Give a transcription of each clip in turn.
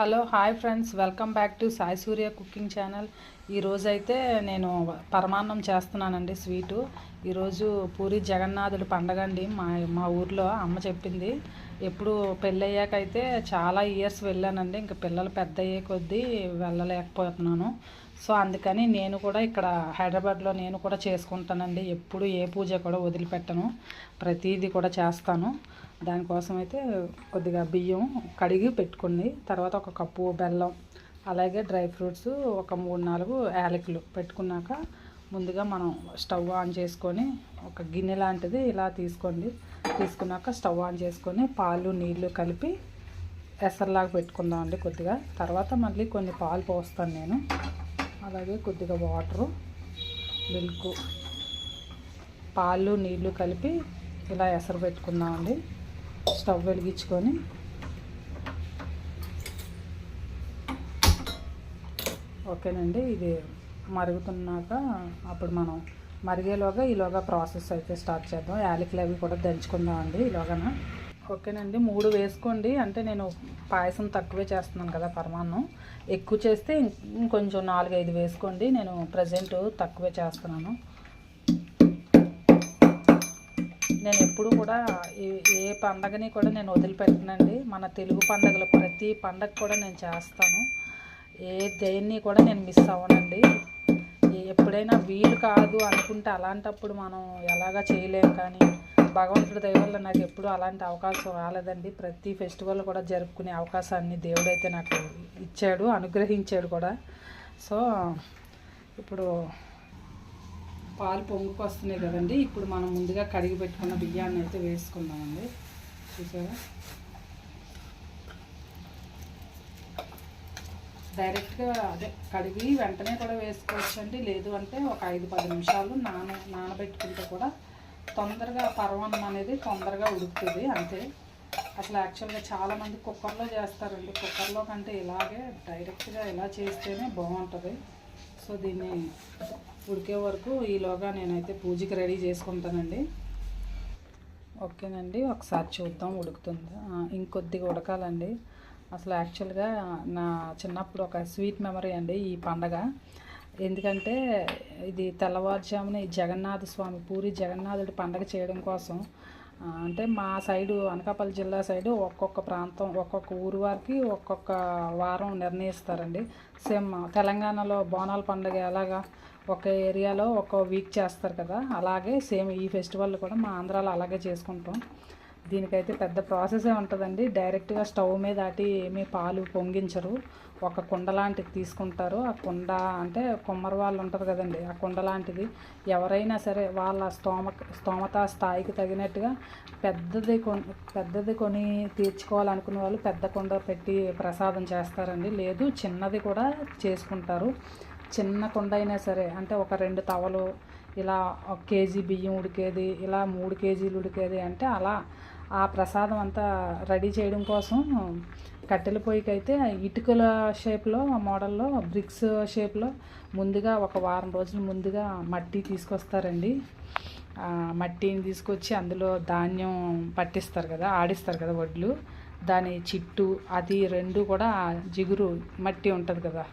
Hello hi friends. Welcome back to Sai Surya cooking channel. ఈరోజైతే నేను పరమాన్నం చేస్తున్నానండి స్వీటు. ఈరోజు పూరి జగన్నాథుడి పండగ అండి. మా మా ఊర్లో అమ్మ చెప్పింది ఎప్పుడు పెళ్ళయ్యాక అయితే చాలా ఇయర్స్ వెళ్ళానండి. ఇంకా పిల్లలు పెద్ద అయ్యే కొద్దీ వెళ్ళలేకపోతున్నాను. సో అందుకని నేను కూడా ఇక్కడ హైదరాబాద్లో నేను కూడా చేసుకుంటానండి. ఎప్పుడు ఏ పూజ కూడా వదిలిపెట్టను. ప్రతిదీ కూడా చేస్తాను. దానికోసం అయితే కొద్దిగా బియ్యం కడిగి పెట్టుకుంది తర్వాత ఒక కప్పు బెల్లం అలాగే డ్రై ఫ్రూట్స్ ఒక మూడు నాలుగు యాలకులు పెట్టుకున్నాక ముందుగా మనం స్టవ్ ఆన్ చేసుకొని ఒక గిన్నె లాంటిది ఇలా తీసుకోండి. తీసుకున్నాక స్టవ్ ఆన్ చేసుకొని పాలు నీళ్ళు కలిపి ఎసర్లాగా పెట్టుకుందాం అండి కొద్దిగా. తర్వాత మళ్ళీ కొన్ని పాలు పోస్తాను నేను. అలాగే కొద్దిగా వాటరు మిల్క్ పాలు నీళ్ళు కలిపి ఇలా ఎసరు పెట్టుకుందామండి స్టవ్ వెలిగించుకొని ఓకేనండి. ఇది మరుగుతున్నాక అప్పుడు మనం మరిగేలోగా ఈలోగా ప్రాసెస్ అయితే స్టార్ట్ చేద్దాం. యాలకులు అవి కూడా దంచుకుందాం అండి ఈలోగాన. ఓకేనండి మూడు వేసుకోండి. అంటే నేను పాయసం తక్కువే చేస్తున్నాను కదా పరమాన్నం. ఎక్కువ చేస్తే ఇంకొంచెం నాలుగు ఐదు వేసుకోండి. నేను ప్రజెంట్ తక్కువే చేస్తున్నాను. నేను ఎప్పుడు కూడా ఏ- ఏ పండగని కూడా నేను వదిలిపెట్టనండి. మన తెలుగు పండగలు ప్రతి పండగ కూడా నేను చేస్తాను. ఏ దేన్ని కూడా నేను మిస్ అవ్వనండి. ఎప్పుడైనా వీలు కాదు అనుకుంటే అలాంటప్పుడు మనం ఎలాగా చేయలేము కానీ భగవంతుడి దయవల్ల నాకు ఎప్పుడూ అలాంటి అవకాశం రాలేదండి. ప్రతి ఫెస్టివల్ కూడా జరుపుకునే అవకాశాన్ని దేవుడైతే నాకు ఇచ్చాడు అనుగ్రహించాడు కూడా. సో ఇప్పుడు పాలు పొంగుకు వస్తున్నాయి కదండి. ఇప్పుడు మనం ముందుగా కడిగి పెట్టుకున్న బియ్యాన్ని అయితే వేసుకుందామండి. చూసారా? డైరెక్ట్గా అదే కడిగి వెంటనే కూడా వేసుకోవచ్చండి. లేదు అంటే ఒక ఐదు పది నిమిషాలు నాన నానబెట్టుకుంటే కూడా తొందరగా పర్వన్నం అనేది తొందరగా ఉడుకుతుంది. అంతే. అసలు యాక్చువల్గా చాలామంది కుక్కర్లో చేస్తారండి. కుక్కర్లో కంటే ఇలాగే డైరెక్ట్గా ఇలా చేస్తేనే బాగుంటుంది. సో దీన్ని ఉడికే వరకు ఈలోగా నేనైతే పూజకి రెడీ చేసుకుంటానండి. ఓకేనండి. ఒకసారి చూద్దాం ఉడుకుతుందా? ఇంకొద్దిగా ఉడకాలండి. అసలు యాక్చువల్గా నా చిన్నప్పుడు ఒక స్వీట్ మెమరీ అండి ఈ పండగ. ఎందుకంటే ఇది తెల్లవారుజామున ఈ జగన్నాథ స్వామి పూరి జగన్నాథుడి పండగ చేయడం కోసం అంటే మా సైడు అనకాపల్లి జిల్లా సైడు ఒక్కొక్క ప్రాంతం ఒక్కొక్క ఊరు వారికి ఒక్కొక్క వారం నిర్ణయిస్తారండి. సేమ్ తెలంగాణలో బోనాల పండుగ ఎలాగా ఒక ఏరియాలో ఒక్కో వీక్ చేస్తారు కదా అలాగే సేమ్ ఈ ఫెస్టివల్ కూడా మా ఆంధ్రాలో అలాగే చేసుకుంటాం. దీనికైతే పెద్ద ప్రాసెసే ఉంటుందండి. డైరెక్ట్గా స్టవ్ మీద దాటి ఏమీ పాలు పొంగించరు. ఒక కుండ లాంటిది తీసుకుంటారు. ఆ కుండ అంటే కుమ్మరి వాళ్ళు ఉంటారు కదండి ఆ కుండ లాంటిది. ఎవరైనా సరే వాళ్ళ స్తోమ స్తోమత స్థాయికి తగినట్టుగా పెద్దది కొని పెద్దది కొని తీర్చుకోవాలనుకునే వాళ్ళు పెద్ద కుండ పెట్టి ప్రసాదం చేస్తారండి. లేదు చిన్నది కూడా చేసుకుంటారు. చిన్న కుండ అయినా సరే అంటే ఒక రెండు తవలు ఇలా ఒక కేజీ బియ్యం ఉడికేది ఇలా మూడు కేజీలు ఉడికేది అంటే అలా ఆ ప్రసాదం అంతా రెడీ చేయడం కోసం కట్టెల పొయ్యికి అయితే ఇటుకల షేప్లో మోడల్లో బ్రిక్స్ షేప్లో ముందుగా ఒక వారం రోజులు ముందుగా మట్టి తీసుకొస్తారండి. మట్టిని తీసుకొచ్చి అందులో ధాన్యం పట్టిస్తారు కదా ఆడిస్తారు కదా వడ్లు. దాని చిట్టు అది రెండు కూడా జిగురు మట్టి ఉంటుంది కదా.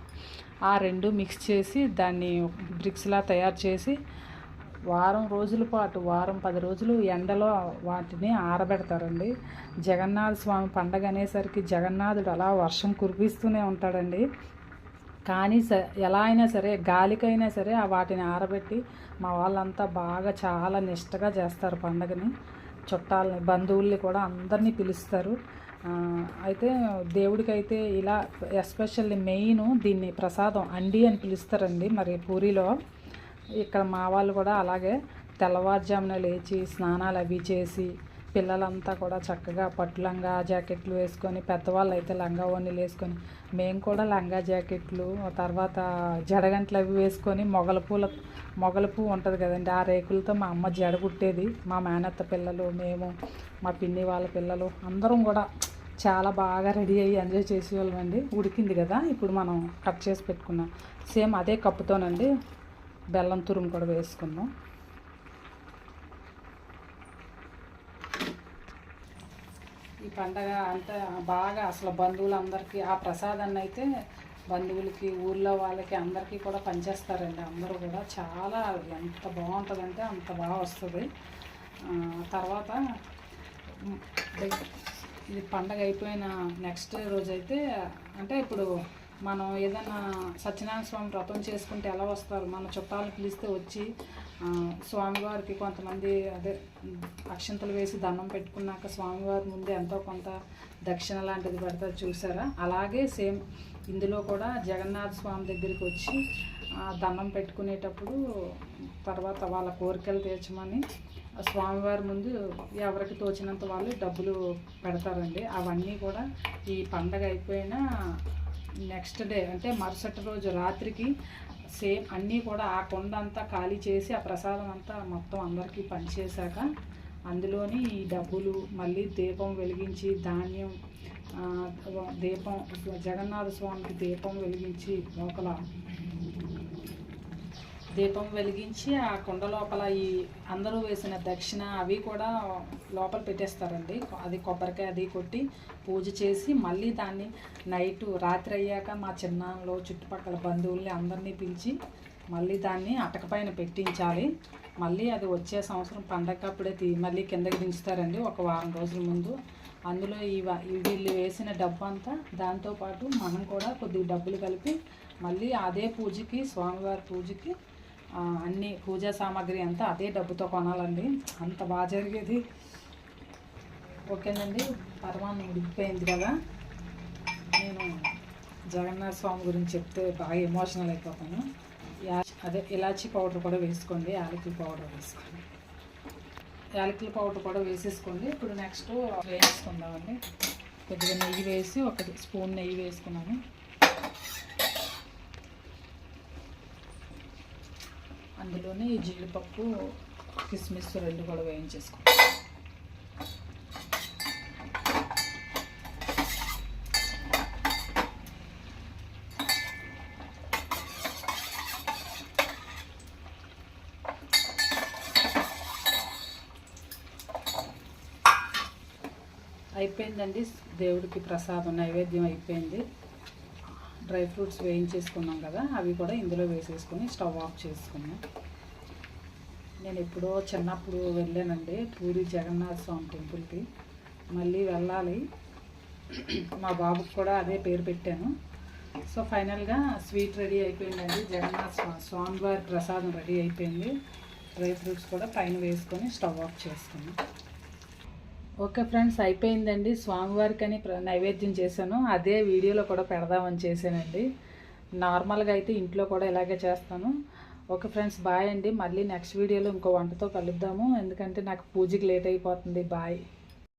ఆ రెండు మిక్స్ చేసి దాన్ని బ్రిక్స్లా తయారు చేసి వారం రోజుల పాటు వారం పది రోజులు ఎండలో వాటిని ఆరబెడతారండి. జగన్నాథ స్వామి పండగ అనేసరికి జగన్నాథుడు అలా వర్షం కురిపిస్తూనే ఉంటాడండి. కానీ స ఎలా అయినా సరే గాలికైనా సరే ఆ వాటిని ఆరబెట్టి మా వాళ్ళంతా బాగా చాలా నిష్టగా చేస్తారు పండగని. చుట్టాలని బంధువుల్ని కూడా అందరినీ పిలుస్తారు. అయితే దేవుడికైతే ఇలా ఎస్పెషల్లీ మెయిన్ దీన్ని ప్రసాదం అండి అని పిలుస్తారండి మరి పూరిలో. ఇక్కడ మా వాళ్ళు కూడా అలాగే తెల్లవారుజామున లేచి స్నానాలు అవి చేసి పిల్లలంతా కూడా చక్కగా పట్టు లంగా జాకెట్లు వేసుకొని పెద్దవాళ్ళు అయితే లంగా ఓనీలు వేసుకొని మేము కూడా లంగా జాకెట్లు తర్వాత జడగంటలు అవి వేసుకొని మొగల పూల మొగల పువ్వు ఉంటుంది కదండి ఆ రేకులతో మా అమ్మ జడ కుట్టేది. మా మేనత్త పిల్లలు మేము మా పిన్ని వాళ్ళ పిల్లలు అందరం కూడా చాలా బాగా రెడీ అయ్యి ఎంజాయ్ చేసేవాళ్ళమండి ఉడికింది కదా ఇప్పుడు మనం కట్ చేసి పెట్టుకున్నాం. సేమ్ అదే కప్పుతోనండి బెల్లం తురుము కూడా వేసుకున్నాం. ఈ పండగ అంతా బాగా అసలు బంధువులందరికీ ఆ ప్రసాదాన్ని అయితే బంధువులకి ఊర్లో వాళ్ళకి అందరికీ కూడా పనిచేస్తారండి అందరూ కూడా చాలా ఎంత బాగుంటుందంటే అంత బాగా వస్తుంది. తర్వాత ఇది పండగ అయిపోయిన నెక్స్ట్ రోజు అయితే అంటే ఇప్పుడు మనం ఏదైనా సత్యనారాయణ స్వామి వ్రతం చేసుకుంటే ఎలా వస్తారు? మన చుట్టాలు పిలిస్తే వచ్చి స్వామివారికి కొంతమంది అదే అక్షంతలు వేసి దండం పెట్టుకున్నాక స్వామివారి ముందు ఎంతో కొంత దక్షిణ లాంటిది పెడతారు చూసారా? అలాగే సేమ్ ఇందులో కూడా జగన్నాథ స్వామి దగ్గరికి వచ్చి దండం పెట్టుకునేటప్పుడు తర్వాత వాళ్ళ కోరికలు తీర్చమని స్వామివారి ముందు ఎవరికి తోచినంత వాళ్ళు డబ్బులు పెడతారండి. అవన్నీ కూడా ఈ పండగ అయిపోయిన నెక్స్ట్ డే అంటే మరుసటి రోజు రాత్రికి సేమ్ అన్నీ కూడా ఆ కొండ అంతా ఖాళీ చేసి ఆ ప్రసాదం అంతా మొత్తం అందరికీ పంచేశాక అందులోని ఈ డబ్బులు మళ్ళీ దీపం వెలిగించి ధాన్యం దీపం జగన్నాథ స్వామికి దీపం వెలిగించి లోపల దీపం వెలిగించి ఆ కుండ లోపల ఈ అందరూ వేసిన దక్షిణ అవి కూడా లోపల పెట్టేస్తారండి. అది కొబ్బరికాయ అది కొట్టి పూజ చేసి మళ్ళీ దాన్ని నైట్ రాత్రి అయ్యాక మా చిన్నాన్నలో చుట్టుపక్కల బంధువుల్ని అందరినీ పిలిచి మళ్ళీ దాన్ని అటకపైన పెట్టించాలి. మళ్ళీ అది వచ్చే సంవత్సరం పండగప్పుడే తీ మళ్ళీ కిందకి దించుతారండి. ఒక వారం రోజుల ముందు. అందులో ఈ వీళ్ళు వేసిన డబ్బు అంతా దాంతోపాటు మనం కూడా కొద్దిగా డబ్బులు కలిపి మళ్ళీ అదే పూజకి స్వామివారి పూజకి అన్ని పూజా సామాగ్రి అంతా అదే డబ్బుతో కొనాలండి. అంత బాగా జరిగేది. ఓకేనండి పరమాన్నం ఉడికిపోయింది కదా. నేను జగన్నాథ స్వామి గురించి చెప్తే బాగా ఎమోషనల్ అయిపోతాను. అదే ఇలాచీ పౌడర్ కూడా వేసుకోండి యాలకుల పౌడర్ వేసుకోండి. యాలకుల పౌడర్ కూడా వేసేసుకోండి. ఇప్పుడు నెక్స్ట్ వేసుకుందామండి కొద్దిగా నెయ్యి వేసి ఒక స్పూన్ నెయ్యి వేసుకున్నాను. అందులోనే ఈ జీడిపప్పు కిస్మిస్ రెండు కూడా వేయించేసుకోండి అయిపోయిందండి. దేవుడికి ప్రసాదం నైవేద్యం అయిపోయింది. డ్రై ఫ్రూట్స్ వేయించేసుకున్నాం కదా అవి కూడా ఇందులో వేసేసుకొని స్టవ్ ఆఫ్ చేసుకున్నాం. నేను ఎప్పుడో చిన్నప్పుడు వెళ్ళానండి పూరి జగన్నాథ స్వామి టెంపుల్కి. మళ్ళీ వెళ్ళాలి. మా బాబుకి కూడా అదే పేరు పెట్టాను. సో ఫైనల్గా స్వీట్ రెడీ అయిపోయిందండి. జగన్నాథ స్వా- స్వామివారి ప్రసాదం రెడీ అయిపోయింది. డ్రై ఫ్రూట్స్ కూడా పైన వేసుకొని స్టవ్ ఆఫ్ చేసుకున్నాం. ఓకే ఫ్రెండ్స్ అయిపోయిందండి. స్వామివారికి అని ప్ర- నైవేద్యం చేశాను. అదే వీడియోలో కూడా పెడదామని చేశానండి. నార్మల్గా అయితే ఇంట్లో కూడా ఇలాగే చేస్తాను. ఓకే ఫ్రెండ్స్ బాయ్ అండి. మళ్ళీ నెక్స్ట్ వీడియోలో ఇంకో వంటతో కలుద్దాము. ఎందుకంటే నాకు పూజకి లేట్ అయిపోతుంది. బాయ్.